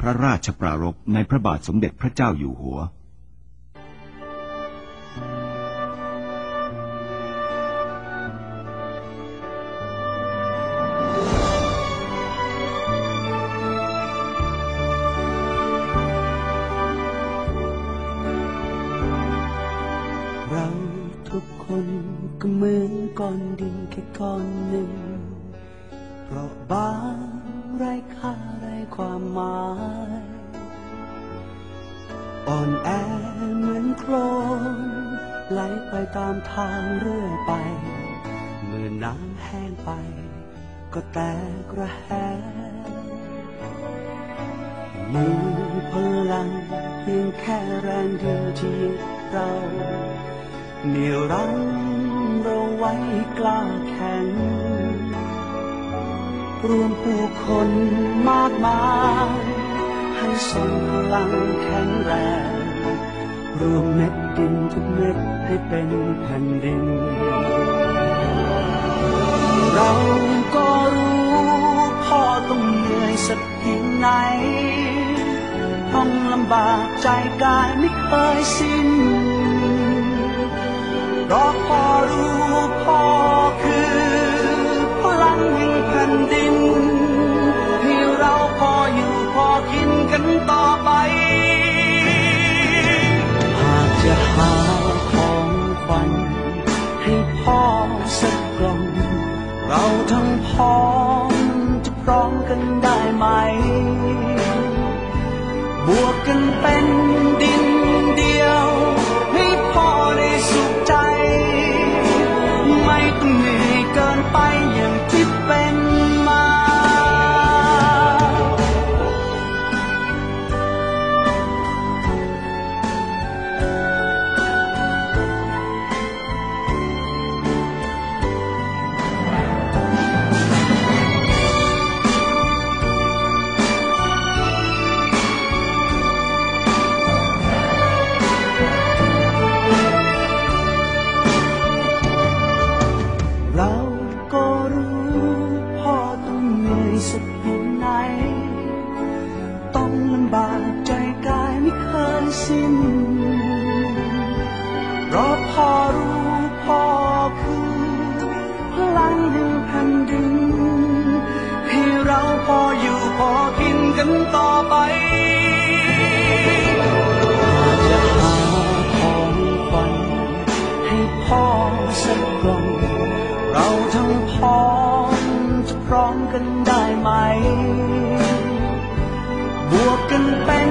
พระราชปรารภในพระบาทสมเด็จพระเจ้าอยู่หัว เราทุกคนก็เหมือนก้อนดินแค่ก้อนหนึ่งเพราะบาง ไร้ค่าไร้ความหมายอ่อนแอเหมือนโคลนไหลไปตามทางเรื่อยไป เมื่อน้ำแห้งไป ก็แตกระแหงมีพลังเพียงแค่แรงเดียวที่เราเหนี่ยวรั้งเราไว้กล้าแข็ง รวมผู้คนมากมาย ให้ส่งพลังแข็งแรง รวมเม็ดดินทุกเม็ดให้เป็นแผ่นดิน เราก็รู้พ่อต้องเหนื่อยสักเพียงไหน ต้องลำบากใจกายไม่เคยสิ้นรอรู้ ให้พ่อสักกล่อง เราทั้งพ้องจะพร้อมกันได้ไหม บวกกันเป็นดินเดียว ให้พ่อได้สุขใจ ไม่ต้องเหนื่อยเกินไปอย่างที่เป็น เพราะพ่อรู้พ่อคือพลังแห่งแผ่นดินให้เราพออยู่พอกินกันต่อไปจะหาของขวัญให้พ่อสักกล่องเราทั้งพ้อจะพร้อมกันได้ไหม บวกกันเป็น